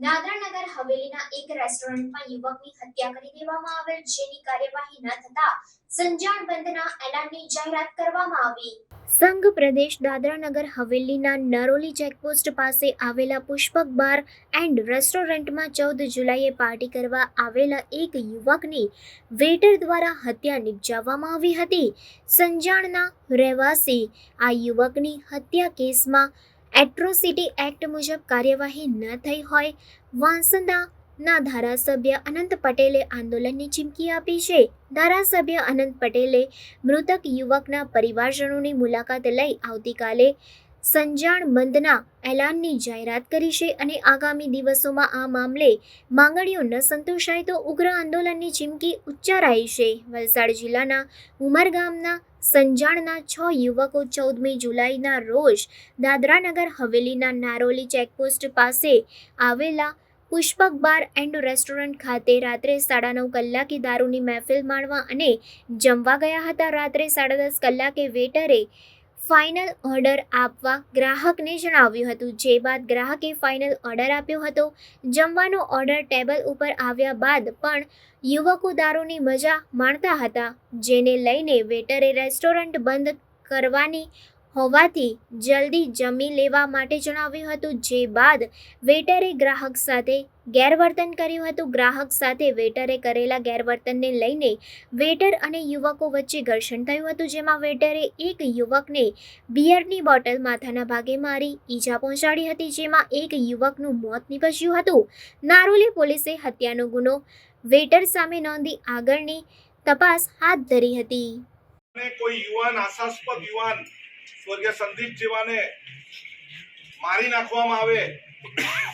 દાદરાનગર હવેલીના એક રેસ્ટોરન્ટમાં યુવકની હત્યા કરી દેવામાં આવેલ જેની કાર્યવાહી ન થતા સંજાણ બંધના એલાનની જાહેરાત કરવામાં આવી. સંઘ પ્રદેશ દાદરાનગર હવેલીના નરોલી ચેકપોસ્ટ પાસે આવેલા પુષ્પક બાર એન્ડ રેસ્ટોરન્ટમાં ચૌદ જુલાઈએ પાર્ટી કરવા આવેલા એક યુવકની વેટર દ્વારા હત્યા નિપજાવવામાં આવી હતી. સંજાણના રહેવાસી આ યુવકની હત્યા કેસમાં એટ્રોસિટી એક્ટ મુજબ કાર્યવાહી ન થઈ હોય. વાંસદાના ધારાસભ્ય અનંત પટેલે આંદોલનની ચીમકી આપી છે. ધારાસભ્ય અનંત પટેલે મૃતક યુવકના પરિવારજનોની મુલાકાત લઈ આવતીકાલે સંજાણ બંધના એલાનની જાહેરાત કરી છે અને આગામી દિવસોમાં આ મામલે માંગણીઓ ન સંતોષાય તો ઉગ્ર આંદોલનની ચીમકી ઉચ્ચારાઈ છે. વલસાડ જિલ્લાના ઉમર ગામના સંજાણના છ યુવકો ચૌદમી જુલાઈના રોજ દાદરાનગર હવેલીના નારોલી ચેકપોસ્ટ પાસે આવેલા પુષ્પક બાર એન્ડ રેસ્ટોરન્ટ ખાતે રાત્રે સાડા નવ કલાકે દારૂની મહેફિલ માણવા અને જમવા ગયા હતા. રાત્રે સાડા દસ કલાકે વેટરે ફાઇનલ ઓર્ડર આપવા ગ્રાહકને જણાવ્યું હતું, જે બાદ ગ્રાહકે ફાઇનલ ઓર્ડર આપ્યો હતો. જમવાનો ઓર્ડર ટેબલ ઉપર આવ્યા બાદ પણ યુવકો દારૂની મજા માણતા હતા, જેને લઈને વેટરે રેસ્ટોરન્ટ બંધ કરવાની હોવાથી જલ્દી જમી લેવા માટે જણાવ્યું હતું. જે બાદ વેટરે ગ્રાહક સાથે ગેરવર્તન કર્યું હતું. ગ્રાહક સાથે વેટરે કરેલા ગેરવર્તનને લઈને વેટર અને યુવકો વચ્ચે ઘર્ષણ થયું હતું, જેમાં વેટરે એક યુવકને બિયરની બોટલ માથાના ભાગે મારી ઈજા પહોંચાડી હતી, જેમાં એક યુવકનું મોત નીપજ્યું હતું. નારોલી પોલીસે હત્યાનો ગુનો વેટર સામે નોંધી આગળની તપાસ હાથ ધરી હતી. કોઈ યુવાન આશાસ્પદ યુવાન સ્વર્ગીય સંદીપ જેવાને મારી નાખવામાં આવે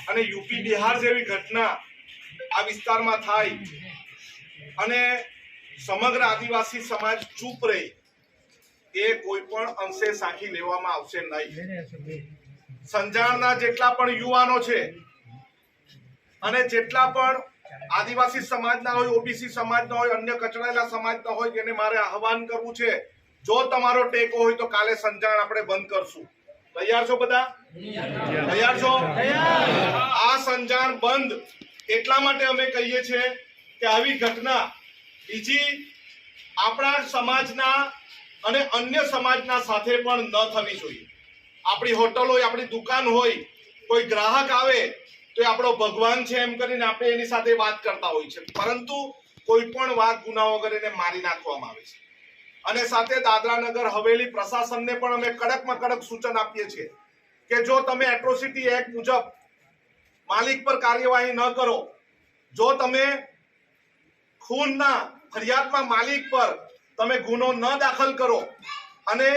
અને યુપી બિહાર જેવી ઘટના આ વિસ્તારમાં થાય અને સમગ્ર આદિવાસી સમાજ ચૂપ રહી એ કોઈ પણ અંશે સાખી લેવામાં આવશે નહીં. સંજાણના જેટલા પણ યુવાનો છે અને જેટલા પણ આદિવાસી સમાજના હોય, ઓબીસી સમાજના હોય, અન્ય કચડાયેલા સમાજના હોય એને મારે આહવાન કરવું છે જો તમારો ટેકો હોય તો કાલે સંજાણ આપણે બંધ કરશું. તૈયાર છો બધા? તૈયાર છો? આ સંજાણ બંધ. એટલા માટે અમે કહીએ છીએ કે આવી ઘટના, બીજી આપણા સમાજના અને અન્ય સમાજના સાથે પણ ન થવી જોઈએ. આપણી હોટલ હોય આપણી દુકાન હોય, કોઈ ગ્રાહક આવે, તો એ આપણો ભગવાન છે એમ કરીને આપણે એની સાથે વાત કરતા હોય છે. પરંતુ કોઈ પણ વાત ગુનાઓ એને મારી નાખવામાં આવે છે. અને સાથે દાદરાનગર હવેલી પ્રશાસનને પણ અમે કડકમાં કડક સૂચન આપીએ છીએ કે જો તમે એટ્રોસિટી એક્ટ મુજબ માલિક પર કાર્યવાહી ન કરો, જો તમે ખૂનના ફરિયાદમાં માલિક પર તમે ગુનો ન દાખલ કરો અને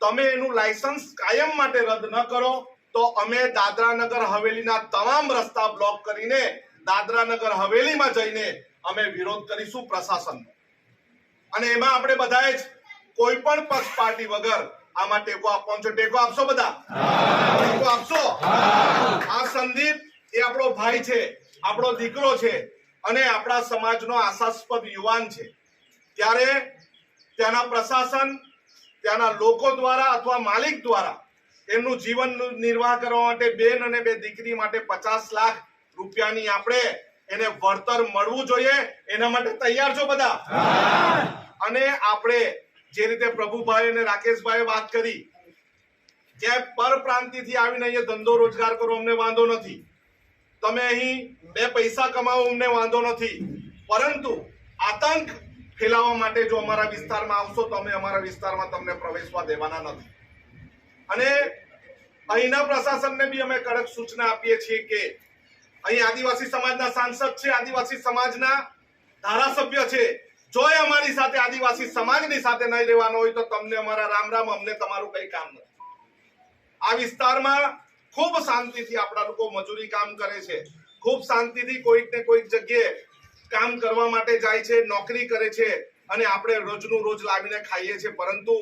તમે એનું લાયસન્સ કાયમ માટે રદ ન કરો, તો અમે દાદરાનગર હવેલીના તમામ રસ્તા બ્લોક કરીને દાદરાનગર હવેલીમાં જઈને અમે વિરોધ કરીશું પ્રશાસનનો. અને એમાં આપણે બધાએ જ કોઈ પણ પક્ષ પાર્ટી વગર આમાં ટેકો આપવાનો છે. ટેકો આપશો બધા? ટેકો આપશો? આ સંદીપ એ આપણો ભાઈ છે, આપણો દીકરો છે અને આપણા સમાજનો આશાસ્પદ યુવાન છે. ત્યારે ત્યાંના પ્રશાસન, ત્યાંના લોકો દ્વારા અથવા માલિક દ્વારા એમનું જીવન નિર્વાહ કરવા માટે બેન અને બે દીકરી માટે પચાસ લાખ રૂપિયાની આપણે એને વળતર મળવું જોઈએ. એના માટે તૈયાર છો બધા? અને આપણે જે રીતે પ્રભુભાઈ અને રાકેશભાઈ વાત કરી, જે પરપ્રાંતિથી આવીને અહીંયા ધંધો રોજગાર કરો, અમને વાંધો નથી. તમે અહીં બે પૈસા કમાવો, અમને વાંધો નથી. પરંતુ આતંક ફેલાવવા માટે જો અમારા વિસ્તારમાં આવશો, તો અમે અમારા વિસ્તારમાં તમને પ્રવેશવા દેવાના નથી. અને અહીંના પ્રશાસનને બી અમે કડક સૂચના આપીએ છીએ કે અહીં આદિવાસી સમાજના સાંસદ છે, આદિવાસી સમાજના ધારાસભ્ય છે. જો અમારી સાથે આદિવાસી સમાજની સાથે નહીં રહેવાનો હોય તો તમને અમારા રામ રામ, અમને તમારું કઈ કામ નથી. આ વિસ્તારમાં ખૂબ શાંતિથી આપણા લોકો મજૂરી કામ કરે છે. ખૂબ શાંતિથી કોઈક ને કોઈક જગ્યાએ કામ કરવા માટે જાય છે, નોકરી કરે છે અને આપણે રોજનું રોજ લાવીને ખાઈએ છીએ. પરંતુ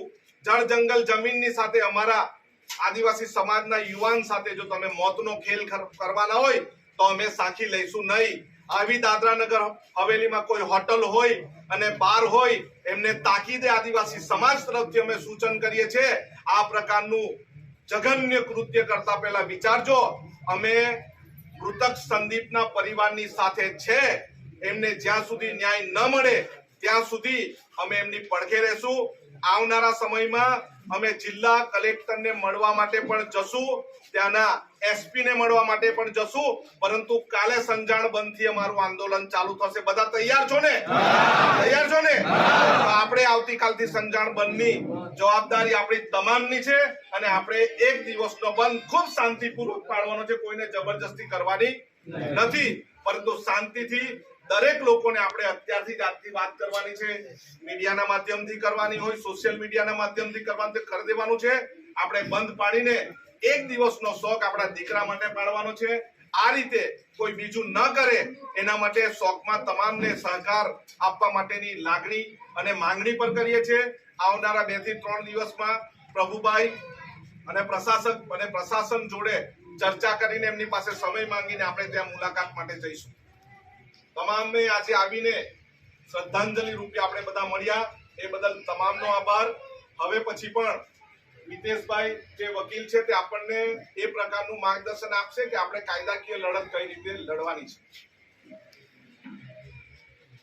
જળ જંગલ જમીનની સાથે અમારા આદિવાસી સમાજના યુવાન સાથે જો તમે મોતનો ખેલ કરવાના હોય તો અમે સાખી લઈશું નહીં. આવી દાદરા નગર હવેલીમાં કોઈ હોટલ હોય અને બાર હોય, એમને તાકીદે આદિવાસી સમાજ તરફથી અમે સૂચન કરીએ છીએ. આ પ્રકારનું જઘન્ય કૃત્ય કરતા પહેલા વિચારજો. અમે મૃતક સંદીપના પરિવારની સાથે છે. એમને જ્યાં સુધી ન્યાય ન મળે ત્યાં સુધી અમે એમની પડખે રહેશું. આવનારા સમયમાં અમે જિલ્લા કલેક્ટરને મળવા માટે પણ જશું. ત્યાંના એસપી ને મળવા માટે પણ જશું. પરંતુ કાલે સંજાણ બંધથી અમારું આંદોલન ચાલુ થશે. બધા તૈયાર છો ને? તૈયાર છો ને? આપણે આવતીકાલથી સંજાણ બંધની જવાબદારી આપણી તમામની છે અને આપણે એક દિવસનો બંધ ખૂબ શાંતિપૂર્વક પાડવાનો છે. કોઈને જબરજસ્તી કરવાની નથી. પરંતુ શાંતિથી દરેક લોકોને આપણે અત્યારથી જ આજથી વાત કરવાની છે. મીડિયાના માધ્યમથી કરવાની હોય, સોશિયલ મીડિયાના માધ્યમથી કરવાનું કરી દેવાનું છે. આપણે બંધ પાડીને એક દિવસનો શોખ આપણા દીકરા માટે પાડવાનો છે. આ રીતે કોઈ બીજું ન કરે, એના માટે શોખમાં તમામને સહકાર આપવા માટેની લાગણી અને માંગણી પણ કરીએ છીએ. આવનારા બેથી ત્રણ દિવસમાં પ્રભુભાઈ અને પ્રશાસક અને પ્રશાસન જોડે ચર્ચા કરીને એમની પાસે સમય માંગીને આપણે ત્યાં મુલાકાત માટે જઈશું. તમામે આજે આવીને શ્રદ્ધાંજલિ રૂપે આપણે બધા મળ્યા. એ બદલ તમામનો આભાર. હવે પછી પણ મિતેશભાઈ જે વકીલ છે તે આપણને એ પ્રકારનું માર્ગદર્શન આપશે કે આપણે કાયદાકીય લડત કઈ રીતે લડવાની છે.